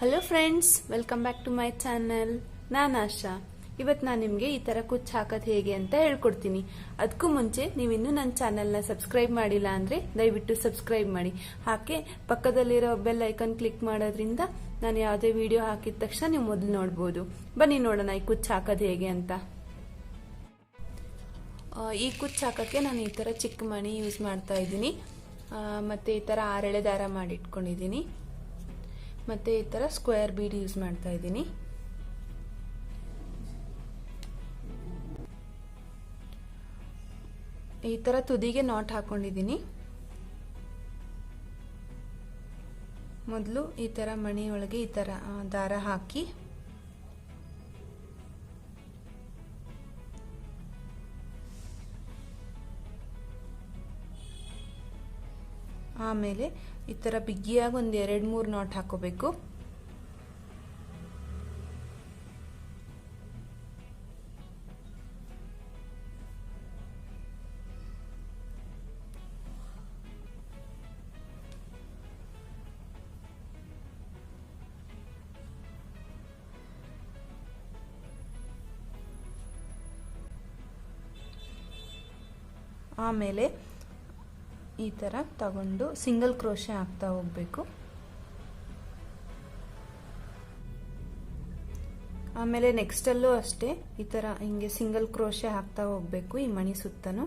Hello friends welcome back to my channel ನಾನು ಆಶಾ. ಇವತ್ತು ನಾನು ನಿಮಗೆ ಈ ಥರ ಕುಚ್ಚು ಹಾಕೋದು ಹೇಗೆ ಅಂತ ಹೇಳ್ಕೊಡ್ತೀನಿ. ಅದಕ್ಕೂ ಮುಂಚೆ ನೀವು ಇನ್ನೂ ನನ್ನ ಚಾನಲ್ನ ಸಬ್ಸ್ಕ್ರೈಬ್ ಮಾಡಿಲ್ಲ ಅಂದರೆ ದಯವಿಟ್ಟು ಸಬ್ಸ್ಕ್ರೈಬ್ ಮಾಡಿ. ಹಾಗೆ ಪಕ್ಕದಲ್ಲಿರೋ ಬೆಲ್ ಐಕನ್ ಕ್ಲಿಕ್ ಮಾಡೋದ್ರಿಂದ ನಾನು ಯಾವುದೇ ವಿಡಿಯೋ ಹಾಕಿದ ತಕ್ಷಣ ನೀವು ಮೊದಲು ನೋಡ್ಬೋದು. ಬನ್ನಿ ನೋಡೋಣ ಈ ಕುಚ್ಚು ಹಾಕೋದು ಹೇಗೆ ಅಂತ. ಈ ಕುಚ್ಚು ಹಾಕೋಕ್ಕೆ ನಾನು ಈ ಥರ ಚಿಕ್ಕ ಮಣಿ ಯೂಸ್ ಮಾಡ್ತಾ ಇದ್ದೀನಿ. ಮತ್ತು ಈ ಥರ ಆರೆಳೆ ದಾರ ಮಾಡಿ ಇಟ್ಕೊಂಡಿದ್ದೀನಿ ಮತ್ತು ಈ ಥರ ಸ್ಕ್ವೇರ್ ಬೀಡ್ ಯೂಸ್ ಮಾಡ್ತಾ ಇದ್ದೀನಿ. ಈ ಥರ ತುದಿಗೆ ನಾಟ್ ಹಾಕೊಂಡಿದ್ದೀನಿ. ಮೊದಲು ಈ ಥರ ಮಣಿಯೊಳಗೆ ಈ ಥರ ದಾರ ಹಾಕಿ ಆಮೇಲೆ ಈ ಥರ ಬಿಗಿಯಾಗಿ ಒಂದು ಎರಡು ಮೂರು ನಾಟ್ ಹಾಕೋಬೇಕು. ಆಮೇಲೆ ಈ ಥರ ತಗೊಂಡು ಸಿಂಗಲ್ ಕ್ರೋಶೆ ಹಾಕ್ತಾ ಹೋಗಬೇಕು. ಆಮೇಲೆ ನೆಕ್ಸ್ಟಲ್ಲೂ ಅಷ್ಟೇ ಈ ಥರ ಹಿಂಗೆ ಸಿಂಗಲ್ ಕ್ರೋಶೆ ಹಾಕ್ತಾ ಹೋಗಬೇಕು ಈ ಮಣಿ ಸುತ್ತನು.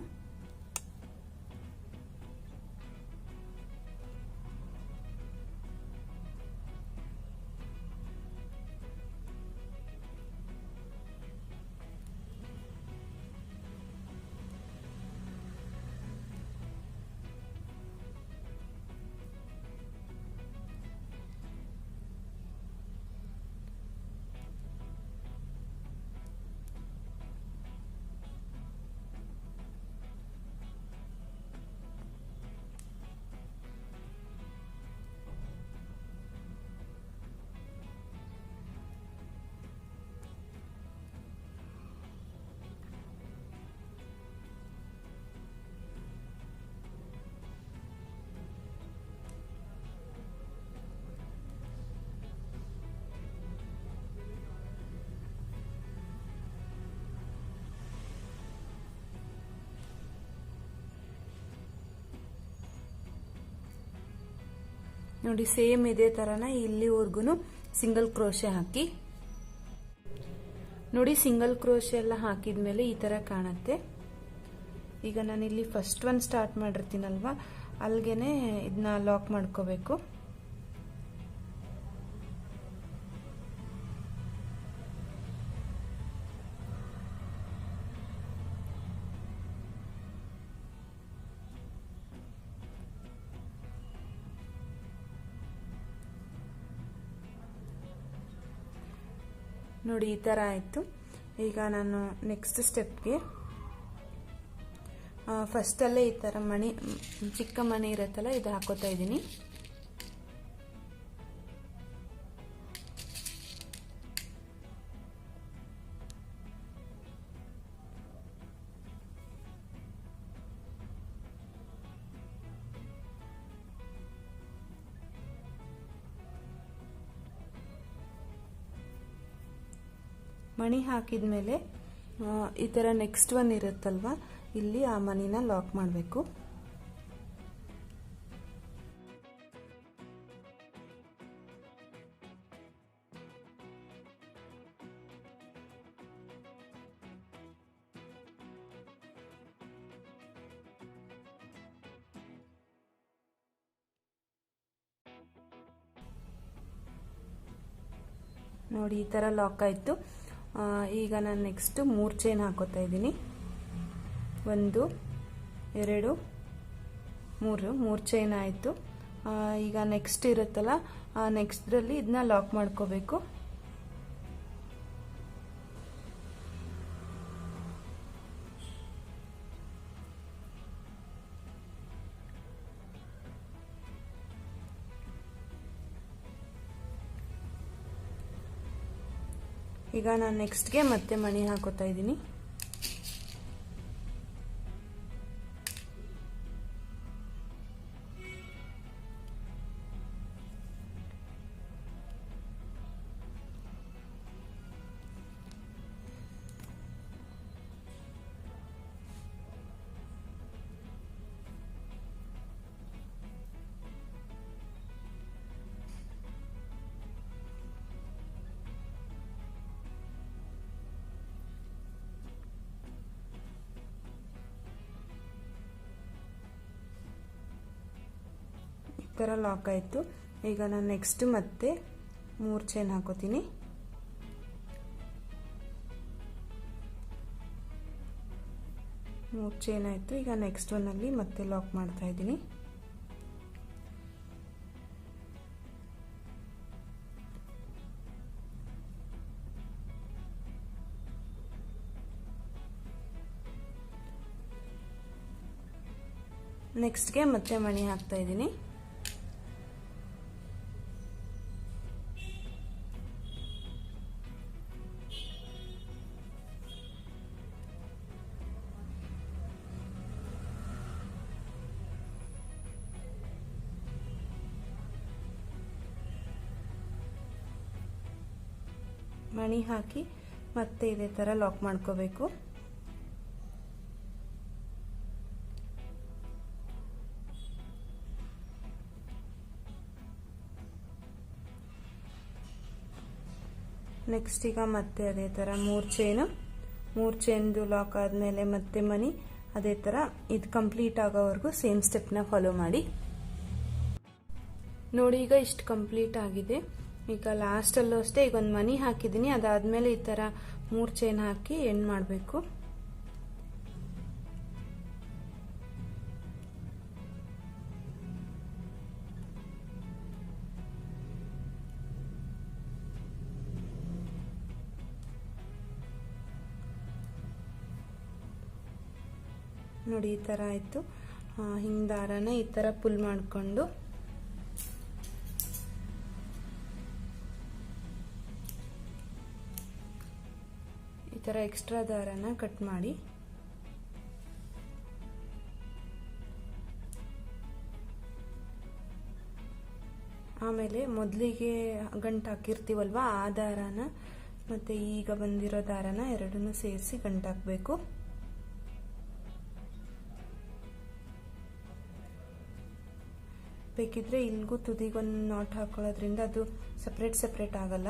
ನೋಡಿ, ಸೇಮ್ ಇದೇ ಥರನ ಇಲ್ಲಿವರೆಗೂ ಸಿಂಗಲ್ ಕ್ರೋಶೆ ಹಾಕಿ. ನೋಡಿ ಸಿಂಗಲ್ ಕ್ರೋಶೆ ಎಲ್ಲ ಹಾಕಿದ್ಮೇಲೆ ಈ ಥರ ಕಾಣುತ್ತೆ. ಈಗ ನಾನಿಲ್ಲಿ ಫಸ್ಟ್ ಒನ್ ಸ್ಟಾರ್ಟ್ ಮಾಡಿರ್ತೀನಲ್ವಾ? ಅಲ್ಲಿಗೆ ಇದನ್ನ ಲಾಕ್ ಮಾಡ್ಕೋಬೇಕು. ನೋಡಿ ಈ ಥರ ಆಯಿತು. ಈಗ ನಾನು ನೆಕ್ಸ್ಟ್ ಸ್ಟೆಪ್ಗೆ ಫಸ್ಟಲ್ಲೇ ಈ ಥರ ಮಣಿ, ಚಿಕ್ಕ ಮಣಿ ಇರುತ್ತಲ್ಲ, ಇದು ಹಾಕೋತಾ ಇದ್ದೀನಿ. ಮಣಿ ಹಾಕಿದ ಮೇಲೆ ಈ ಥರ ನೆಕ್ಸ್ಟ್ ಒನ್ ಇರುತ್ತಲ್ವ? ಇಲ್ಲಿ ಆ ಮಣಿನ ಲಾಕ್ ಮಾಡಬೇಕು. ನೋಡಿ, ಈ ಥರ ಲಾಕ್ ಆಯಿತು. ಈಗ ನಾನು ನೆಕ್ಸ್ಟ್ ಮೂರು ಚೈನ್ ಹಾಕೋತಾ ಇದ್ದೀನಿ. ಒಂದು, ಎರಡು, ಮೂರು ಮೂರು ಚೈನ್ ಆಯಿತು. ಈಗ ನೆಕ್ಸ್ಟ್ ಇರುತ್ತಲ್ಲ ನೆಕ್ಸ್ಟ್ರಲ್ಲಿ ಇದನ್ನ ಲಾಕ್ ಮಾಡ್ಕೋಬೇಕು. ಈಗ ನಾನು ನೆಕ್ಸ್ಟ್ಗೆ ಮತ್ತೆ ಮಣಿ ಹಾಕೋತಾ ಇದ್ದೀನಿ. ಥರ ಲಾಕ್ ಆಯಿತು. ಈಗ ನಾನು ನೆಕ್ಸ್ಟ್ ಮತ್ತೆ ಮೂರು ಚೈನ್ ಹಾಕೋತೀನಿ. ಮೂರು ಚೈನ್ ಆಯಿತು. ಈಗ ನೆಕ್ಸ್ಟ್ ಒನ್ನಲ್ಲಿ ಮತ್ತೆ ಲಾಕ್ ಮಾಡ್ತಾ ಇದ್ದೀನಿ. ನೆಕ್ಸ್ಟ್ಗೆ ಮತ್ತೆ ಮಣಿ ಹಾಕ್ತಾ ಇದ್ದೀನಿ. ಮಣಿ ಹಾಕಿ ಮತ್ತೆ ಇದೇ ಥರ ಲಾಕ್ ಮಾಡ್ಕೋಬೇಕು. ನೆಕ್ಸ್ಟ್ ಈಗ ಮತ್ತೆ ಅದೇ ಥರ ಮೂರು ಚೈನು ಮೂರು ಚೈನ್ದು ಲಾಕ್ ಆದಮೇಲೆ ಮತ್ತೆ ಮನಿ, ಅದೇ ಥರ ಇದು ಕಂಪ್ಲೀಟ್ ಆಗೋವರೆಗೂ ಸೇಮ್ ಸ್ಟೆಪ್ನ ಫಾಲೋ ಮಾಡಿ. ನೋಡಿ ಈಗ ಇಷ್ಟು ಕಂಪ್ಲೀಟ್ ಆಗಿದೆ. ಈಗ ಲಾಸ್ಟಲ್ಲೂ ಅಷ್ಟೇ, ಈಗ ಒಂದು ಮನಿ ಹಾಕಿದ್ದೀನಿ ಅದಾದಮೇಲೆ ಈ ಥರ ಮೂರು ಚೈನ್ ಹಾಕಿ ಎಂಡ್ ಮಾಡಬೇಕು. ನೋಡಿ ಈ ಥರ ಆಯಿತು. ಹಿಂಗೆ ದಾರನ ಈ ಥರ ಪುಲ್ ಮಾಡಿಕೊಂಡು. ಥರ ಎಕ್ಸ್ಟ್ರಾ ದಾರನ ಕಟ್ ಮಾಡಿ. ಆಮೇಲೆ ಮೊದಲಿಗೆ ಗಂಟು ಹಾಕಿರ್ತೀವಲ್ವ, ಆ ದಾರನ, ಮತ್ತು ಈಗ ಬಂದಿರೋ ದಾರನ ಎರಡನ್ನೂ ಸೇರಿಸಿ ಗಂಟು ಹಾಕಬೇಕು. ಬೇಕಿದ್ರೆ ಇಲ್ಲಿಗೂ ತುದಿಗೊಂದು ನಾಟ್ ಹಾಕೊಳ್ಳೋದ್ರಿಂದ ಅದು ಸಪ್ರೇಟ್ ಸಪ್ರೇಟ್ ಆಗಲ್ಲ.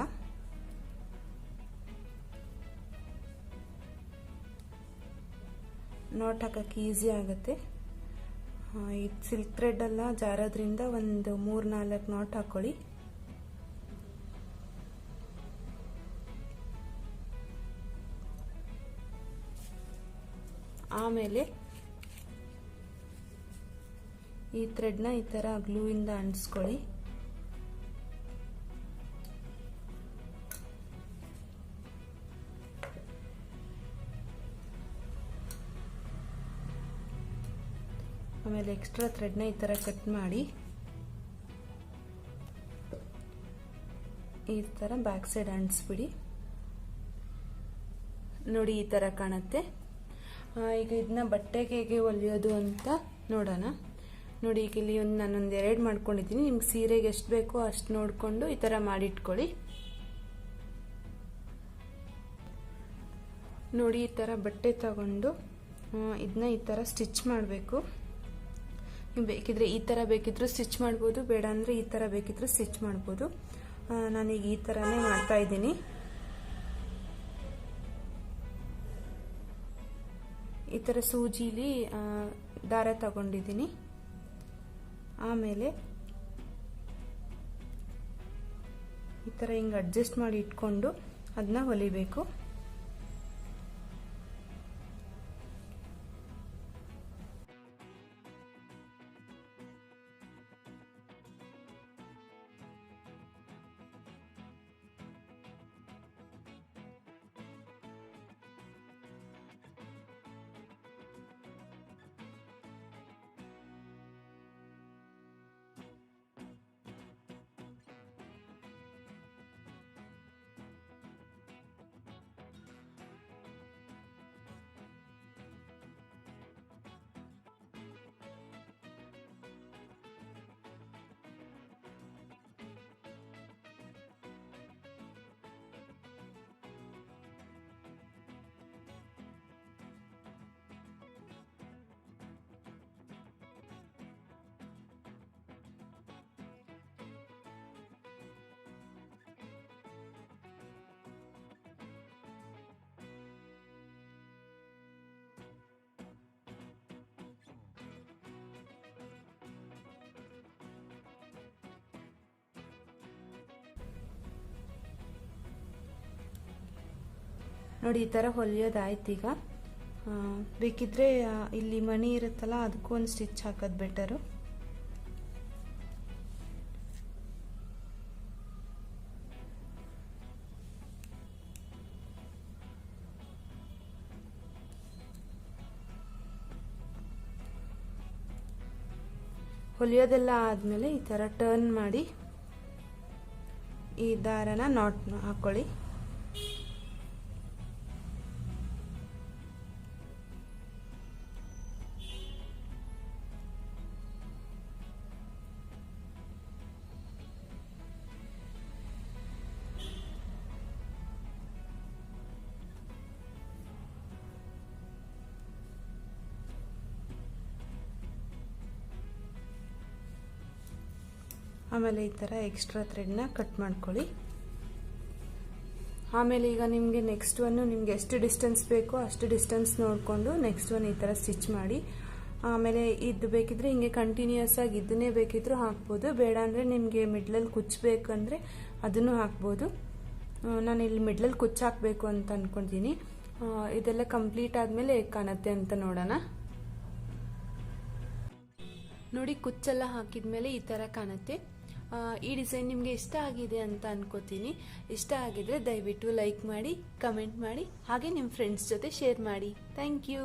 ನಾಟ್ ಹಾಕೋಕ್ಕೆ ಈಸಿ ಆಗುತ್ತೆ. ಈ ಸಿಲ್ಕ್ ಥ್ರೆಡ್ ಎಲ್ಲ ಜಾರೋದ್ರಿಂದ ಒಂದು ಮೂರು ನಾಲ್ಕು ನಾಟ್ ಹಾಕ್ಕೊಳ್ಳಿ ಆಮೇಲೆ ಈ ಥ್ರೆಡ್ನ ಈ ಥರ ಗ್ಲೂಯಿಂದ ಅಂಟಿಸ್ಕೊಳ್ಳಿ. ಆಮೇಲೆ ಎಕ್ಸ್ಟ್ರಾ ಥ್ರೆಡ್ನ ಈ ಥರ ಕಟ್ ಮಾಡಿ ಈ ಥರ ಬ್ಯಾಕ್ ಸೈಡ್ ಅಂಟಿಸ್ಬಿಡಿ. ನೋಡಿ ಈ ಥರ ಕಾಣುತ್ತೆ. ಈಗ ಇದನ್ನ ಬಟ್ಟೆಗೆ ಹೇಗೆ ಹೊಲಿಯೋದು ಅಂತ ನೋಡೋಣ. ನೋಡಿ ಈಗ ಇಲ್ಲಿ ಒಂದು ನಾನೊಂದು ಎರಡು ಮಾಡ್ಕೊಂಡಿದ್ದೀನಿ. ನಿಮ್ಗೆ ಸೀರೆಗೆ ಎಷ್ಟು ಬೇಕೋ ಅಷ್ಟು ನೋಡಿಕೊಂಡು ಈ ಥರ ಮಾಡಿಟ್ಕೊಳ್ಳಿ. ನೋಡಿ ಈ ಥರ ಬಟ್ಟೆ ತಗೊಂಡು ಇದನ್ನ ಈ ಥರ ಸ್ಟಿಚ್ ಮಾಡಬೇಕು. ಬೇಕಿದ್ರೆ ಈ ಥರ ಬೇಕಿದ್ರು ಸ್ಟಿಚ್ ಮಾಡ್ಬೋದು, ಬೇಡ ಅಂದರೆ ಈ ಥರ ಬೇಕಿದ್ರು ಸ್ಟಿಚ್ ಮಾಡ್ಬೋದು. ನಾನೀಗ ಈ ಥರನೇ ಮಾಡ್ತಾ ಇದ್ದೀನಿ. ಈ ಥರ ಸೂಜಿಲಿ ದಾರ ತಗೊಂಡಿದ್ದೀನಿ. ಆಮೇಲೆ ಈ ಥರ ಹಿಂಗೆ ಅಡ್ಜಸ್ಟ್ ಮಾಡಿ ಇಟ್ಕೊಂಡು ಅದನ್ನ ಹೊಲಿಬೇಕು. ನೋಡಿ, ಈ ಥರ ಹೊಲಿಯೋದಾಯ್ತು ಈಗ. ಬೇಕಿದ್ರೆ ಇಲ್ಲಿ ಮಣಿ ಇರುತ್ತಲ್ಲ, ಅದಕ್ಕೂ ಒಂದು ಸ್ಟಿಚ್ ಹಾಕೋದು ಬೆಟರು ಹೊಲಿಯೋದೆಲ್ಲ ಆದಮೇಲೆ ಈ ಥರ ಟರ್ನ್ ಮಾಡಿ ಈ ದಾರನ ನಾಟ್ ಹಾಕೊಳ್ಳಿ. ಆಮೇಲೆ ಈ ಥರ ಎಕ್ಸ್ಟ್ರಾ ಥ್ರೆಡ್ನ ಕಟ್ ಮಾಡ್ಕೊಳ್ಳಿ. ಆಮೇಲೆ ಈಗ ನಿಮಗೆ ನೆಕ್ಸ್ಟ್ ಒನ್ನು ನಿಮಗೆ ಎಷ್ಟು ಡಿಸ್ಟೆನ್ಸ್ ಬೇಕೋ ಅಷ್ಟು ಡಿಸ್ಟೆನ್ಸ್ ನೋಡಿಕೊಂಡು ನೆಕ್ಸ್ಟ್ ಒನ್ ಈ ಥರ ಸ್ಟಿಚ್ ಮಾಡಿ. ಆಮೇಲೆ ಇದು ಬೇಕಿದ್ರೆ ಹಿಂಗೆ ಕಂಟಿನ್ಯೂಸ್ ಆಗಿ ಇದನ್ನೇ ಬೇಕಿದ್ರೂ ಹಾಕ್ಬೋದು. ಬೇಡ ಅಂದರೆ ನಿಮಗೆ ಮಿಡ್ಲಲ್ಲಿ ಕುಚ್ಚಬೇಕಂದ್ರೆ ಅದನ್ನು ಹಾಕ್ಬೋದು. ನಾನು ಇಲ್ಲಿ ಮಿಡ್ಲಲ್ಲಿ ಕುಚ್ಚು ಹಾಕಬೇಕು ಅಂತ ಅನ್ಕೊತೀನಿ. ಇದೆಲ್ಲ ಕಂಪ್ಲೀಟ್ ಆದಮೇಲೆ ಕಾಣತ್ತೆ ಅಂತ ನೋಡೋಣ. ನೋಡಿ ಕುಚ್ಚೆಲ್ಲ ಹಾಕಿದ್ಮೇಲೆ ಈ ಥರ ಕಾಣುತ್ತೆ. ಈ ಡಿಸೈನ್ ನಿಮಗೆ ಇಷ್ಟ ಆಗಿದೆ ಅಂತ ಅನ್ಕೋತೀನಿ. ಇಷ್ಟ ಆಗಿದ್ರೆ ದಯವಿಟ್ಟು ಲೈಕ್ ಮಾಡಿ, ಕಮೆಂಟ್ ಮಾಡಿ, ಹಾಗೆ ನಿಮ್ಮ ಫ್ರೆಂಡ್ಸ್ ಜೊತೆ ಶೇರ್ ಮಾಡಿ. Thank you